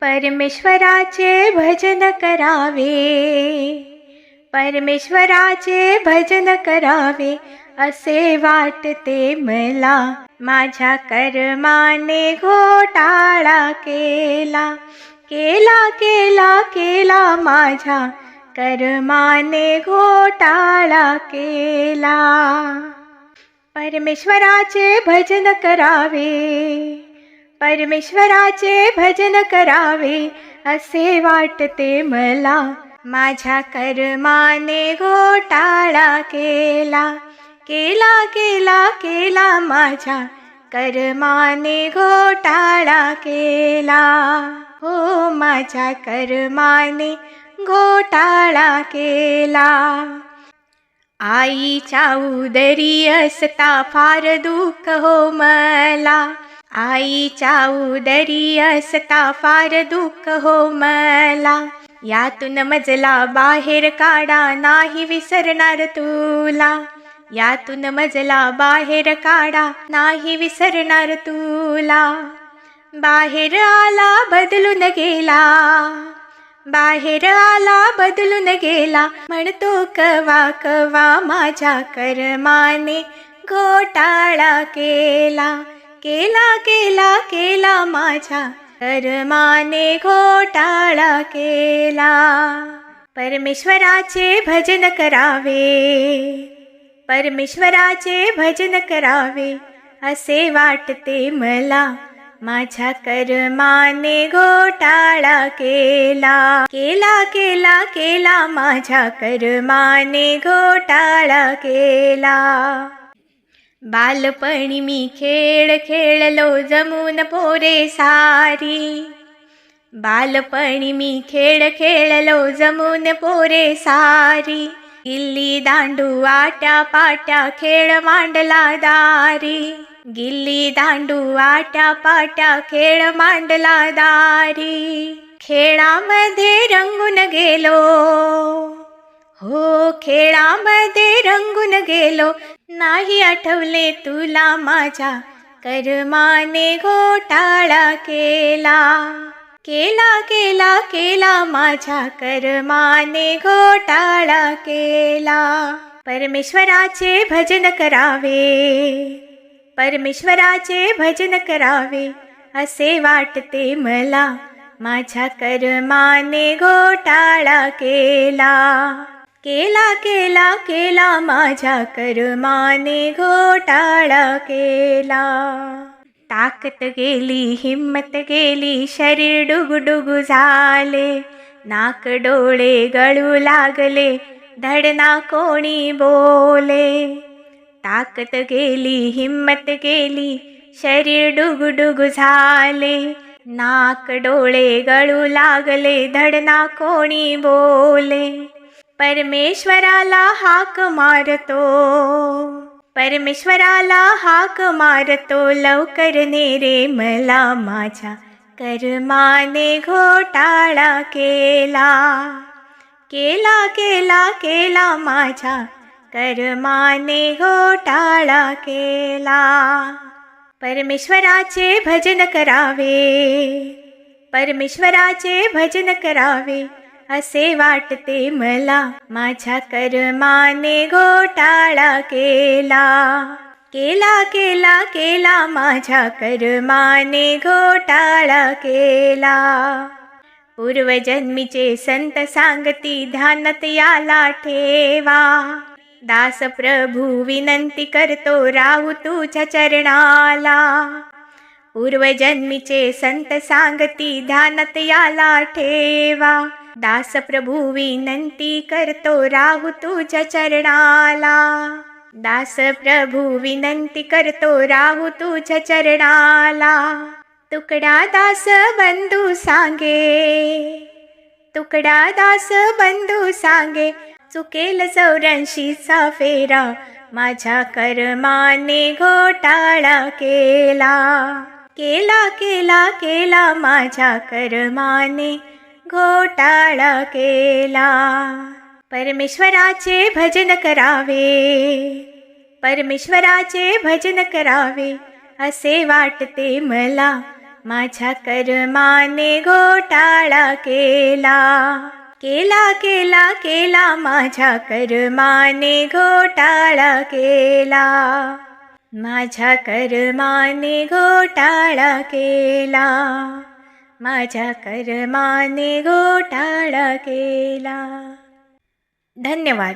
परमेश्वराचे भजन करावे. परमेश्वराचे भजन करावे असे वाटते मला. माझ्या कर्माने घोटाळा केला. केला केला केला माझ्या कर्माने घोटाळा केला. परमेश्वराचे भजन करावे. परमेश्वराचे भजन करावे असे वाटते मला. माझ्या कर्माने घोटाळा केला केला केला केला. माझ्या कर्माने घोटाळा केला. हो माझ्या कर्माने घोटाळा केला. आईच्या उदरी असता फार दुःख हो मला. आईच्या उदरी असता फार दुःख हो मला. यातून मजला बाहेर काढा नाही विसरणार तुला. यातून मजला बाहेर काढा नाही विसरणार तुला. बाहेर आला बदलून गेला. बाहेर आला बदलून गेला. म्हणतो कवा कवा माझ्या कर्माने घोटाळा केला. केला केला केला माझ्या. कर्माने घोटाळा केला. परमेश्वराचे भजन करावे. परमेश्वराचे भजन करावे असे वाटते मला. माझ्या कर्माने घोटाळा केला. केला केला केला माझ्या कर्माने घोटाळा केला. बालपणी मी खेळ खेळलो जमून पोरे सारी. बालपणी मी खेळ खेळलो जमून पोरे सारी. गिल्ली दांडू आट्या पाट्या खेळ मांडला दारी. गिल्ली दांडू आट्या पाट्या खेळ मांडला दारी. खेळामध्ये रंगून गेलो. हो खेळामध्ये रंगून गेलो. नाही आठवले तुला माझ्या कर्माने घोटाळा केला. केला केला केला माझ्या कर्माने घोटाळा केला. परमेश्वराचे भजन करावे. परमेश्वराचे भजन करावे. असे वाटते मला. माझ्या कर्माने घोटाळा केला. केला केला केला माझ्या कर्माने घोटाळा केला. ताकत गेली हिम्मत गेली शरीर डुगडुग झाले. नाक डोळे गळू लागले धडना कोणी बोले. ताकत गेली हिम्मत गेली शरीर डुगडुग झाले. नाक डोळे गळू लागले धडना कोणी बोले. परमेश्वराला हाक मारतो. परमेश्वराला हाक मारतो लवकर ने रे मला माझ्या कर्माने घोटाळा केला. केला केला केला माझ्या कर्माने घोटाळा केला. परमेश्वराचे भजन करावे परमेश्वराचे भजन करावे असे वाटते मला. माझ्या कर्माने घोटाळा केला. केला केला केला. माझ्या कर्माने घोटाळा केला. पूर्वजन्मीचे संत सांगती ध्यानात याला ठेवा. दास प्रभू विनंती करतो राहू तुझ्या चरणाला. पूर्वजन्मीचे संत सांगती ध्यानात याला ठेवा. दास प्रभू विनंती करतो राहू तुझ्या चरणाला. दास प्रभू विनंती करतो राहू तुझ्या चरणाला. तुकडा दास बंधू सांगे. तुकडा दास बंधू सांगे. चुकेल चौऱ्याऐंशीचा फेरा. माझ्या कर्माने घोटाळा केला. केला केला केला माझ्या कर्माने घोटाळा केला. परमेश्वराचे भजन करावे. परमेश्वराचे भजन करावे असे वाटते मला. माझ्या कर्माने घोटाळा केला. केला केला केला माझ्या कर्माने घोटाळा केला. माझ्या कर्माने घोटाळा केला. माझ्या कर्माने घोटाळा केला. धन्यवाद.